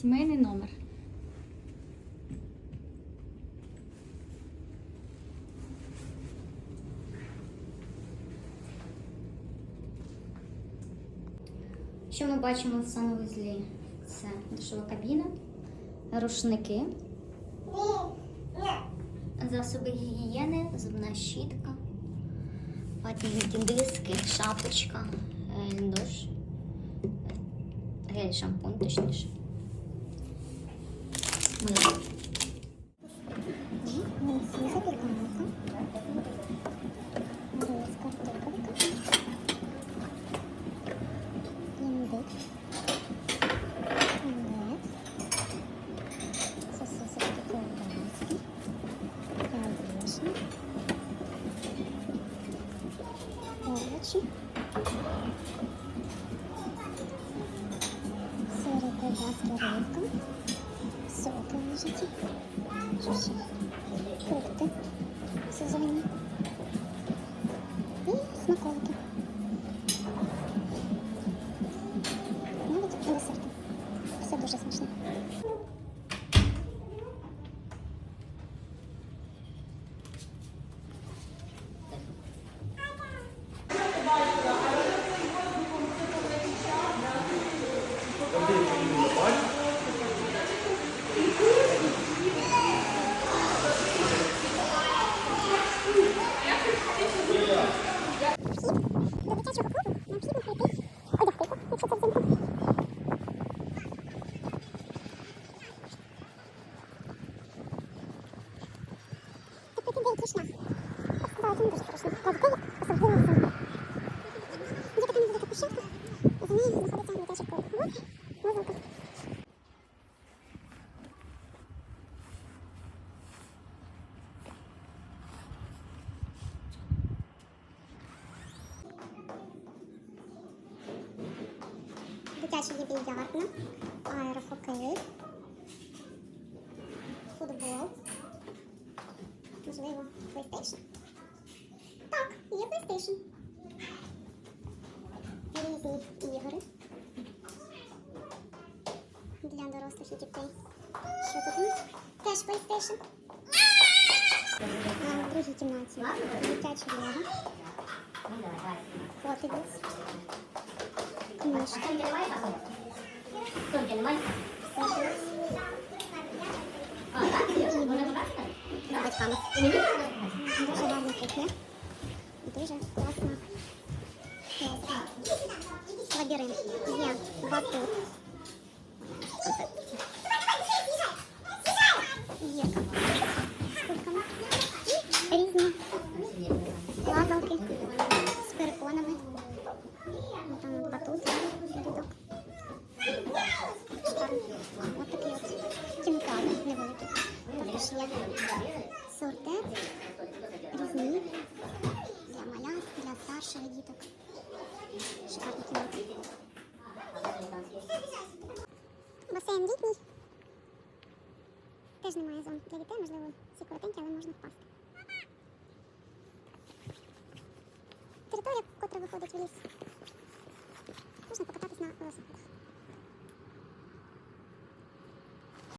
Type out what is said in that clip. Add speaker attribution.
Speaker 1: Сімейний номер. Що ми бачимо в санвузлі? Це душова кабіна, рушники, засоби гігієни, зубна щітка, ватні диски, шапочка, душ, гель шампунь, точніше.
Speaker 2: Овочі. Сири, ковбаски, рибка. Соки лежать. Що ще? Фрукти сезонні. І смаколики. Тобто ти деякі шлях. Так сказала, це не дуже хорошо. Для дітей, особливо взимку. Діти там велика площадка, і за нею знаходиться дитячий клуб. Вот, музика. Дитяча більярдна, аерохокей, футбол, можливо, PlayStation. Так, є PlayStation. Різні ігри для дорослих і дітей. Що тут? Теж PlayStation. А, В другій кімнаті дитяча лего. Хот Книжка. З батьками. Дуже гарна кухня. Дуже класна. Лабіринт. Є батут. Є з кульками. І різні лазалки. Там батут, рядок. Ось такі от кінкали невеликі. Також є сорти різні для малят, для старших діток. Шикарні кімнати. Басейн літній. Теж немає зон для дітей, можливо, ці коротенькі, але можна впасти. Територія, котра виходить